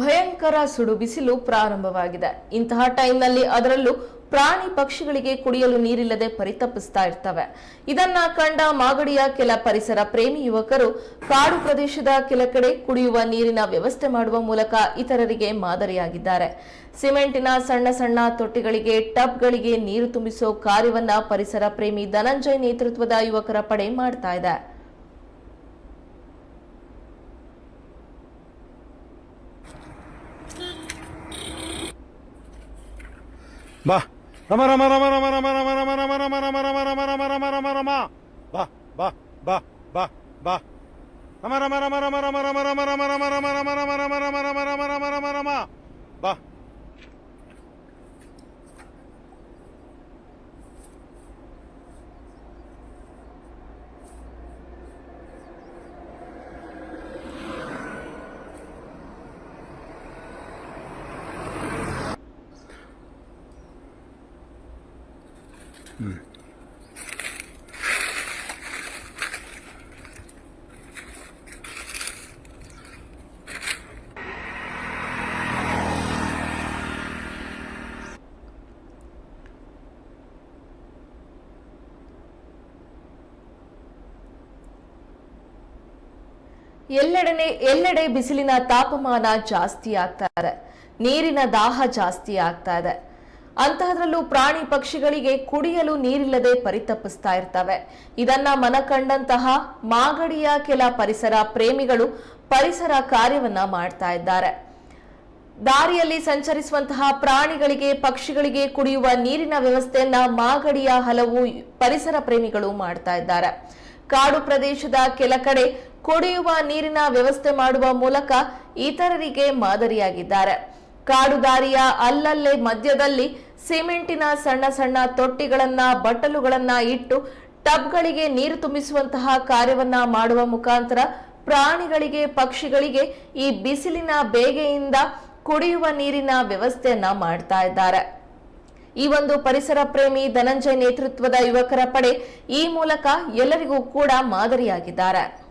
ಭಯಂಕರ ಸುಡು ಬಿಸಿಲು ಪ್ರಾರಂಭವಾಗಿದೆ. ಇಂತಹ ಟೈಮ್ನಲ್ಲಿ ಅದರಲ್ಲೂ ಪ್ರಾಣಿ ಪಕ್ಷಿಗಳಿಗೆ ಕುಡಿಯಲು ನೀರಿಲ್ಲದೆ ಪರಿತಪಿಸ್ತಾ ಇರ್ತವೆ. ಇದನ್ನ ಕಂಡ ಮಾಗಡಿಯ ಕೆಲ ಪರಿಸರ ಪ್ರೇಮಿ ಯುವಕರು ಕಾಡು ಪ್ರದೇಶದ ಕೆಲ ಕಡೆ ಕುಡಿಯುವ ನೀರಿನ ವ್ಯವಸ್ಥೆ ಮಾಡುವ ಮೂಲಕ ಇತರರಿಗೆ ಮಾದರಿಯಾಗಿದ್ದಾರೆ. ಸಿಮೆಂಟಿನ ಸಣ್ಣ ಸಣ್ಣ ತೊಟ್ಟಿಗಳಿಗೆ, ಟಬ್ಗಳಿಗೆ ನೀರು ತುಂಬಿಸೋ ಕಾರ್ಯವನ್ನ ಪರಿಸರ ಪ್ರೇಮಿ ಧನಂಜಯ್ ನೇತೃತ್ವದ ಯುವಕರ ಪಡೆ ಮಾಡ್ತಾ ಇದೆ. బా రమ రమ రమ రమ రమ రమ రమ రమ రమ రమ రమ రమ రమ రమ రమ రమ రమ బా బా బా బా బా రమ రమ రమ రమ రమ రమ రమ రమ రమ రమ రమ రమ రమ రమ రమ రమ రమ రమ రమ బా ಬಾ ಎಲ್ಲೆಡೆ ಎಲ್ಲೆಡೆ ಬಿಸಿಲಿನ ತಾಪಮಾನ ಜಾಸ್ತಿ ಆಗ್ತಾ ಇದೆ. ನೀರಿನ ದಾಹ ಜಾಸ್ತಿ ಆಗ್ತಾ ಇದೆ. ಅಂತಹದ್ರಲ್ಲೂ ಪ್ರಾಣಿ ಪಕ್ಷಿಗಳಿಗೆ ಕುಡಿಯಲು ನೀರಿಲ್ಲದೆ ಪರಿತಪಿಸ್ತಾ ಇರ್ತವೆ. ಇದನ್ನ ಮನಕಂಡಂತಹ ಮಾಗಡಿಯ ಕೆಲ ಪರಿಸರ ಪ್ರೇಮಿಗಳು ಪರಿಸರ ಕಾರ್ಯವನ್ನ ಮಾಡ್ತಾ ಇದ್ದಾರೆ. ದಾರಿಯಲ್ಲಿ ಸಂಚರಿಸುವಂತಹ ಪ್ರಾಣಿಗಳಿಗೆ, ಪಕ್ಷಿಗಳಿಗೆ ಕುಡಿಯುವ ನೀರಿನ ವ್ಯವಸ್ಥೆಯನ್ನ ಮಾಗಡಿಯ ಹಲವು ಪರಿಸರ ಪ್ರೇಮಿಗಳು ಮಾಡ್ತಾ ಇದ್ದಾರೆ. ಕಾಡು ಪ್ರದೇಶದ ಕೆಲ ಕಡೆ ಕುಡಿಯುವ ನೀರಿನ ವ್ಯವಸ್ಥೆ ಮಾಡುವ ಮೂಲಕ ಇತರರಿಗೆ ಮಾದರಿಯಾಗಿದ್ದಾರೆ. ಕಾಡು ದಾರಿಯ ಅಲ್ಲಲ್ಲೇ ಮಧ್ಯದಲ್ಲಿ ಸಿಮೆಂಟಿನ ಸಣ್ಣ ಸಣ್ಣ ತೊಟ್ಟಿಗಳನ್ನ, ಬಟ್ಟಲುಗಳನ್ನ ಇಟ್ಟು ಟಬ್ಗಳಿಗೆ ನೀರು ತುಂಬಿಸುವಂತಹ ಕಾರ್ಯವನ್ನ ಮಾಡುವ ಮುಖಾಂತರ ಪ್ರಾಣಿಗಳಿಗೆ, ಪಕ್ಷಿಗಳಿಗೆ ಈ ಬಿಸಿಲಿನ ಬೇಗೆಯಿಂದ ಕುಡಿಯುವ ನೀರಿನ ವ್ಯವಸ್ಥೆಯನ್ನ ಮಾಡ್ತಾ ಇದ್ದಾರೆ. ಈ ಒಂದು ಪರಿಸರ ಪ್ರೇಮಿ ಧನಂಜಯ್ ನೇತೃತ್ವದ ಯುವಕರ ಪಡೆ ಈ ಮೂಲಕ ಎಲ್ಲರಿಗೂ ಕೂಡ ಮಾದರಿಯಾಗಿದ್ದಾರೆ.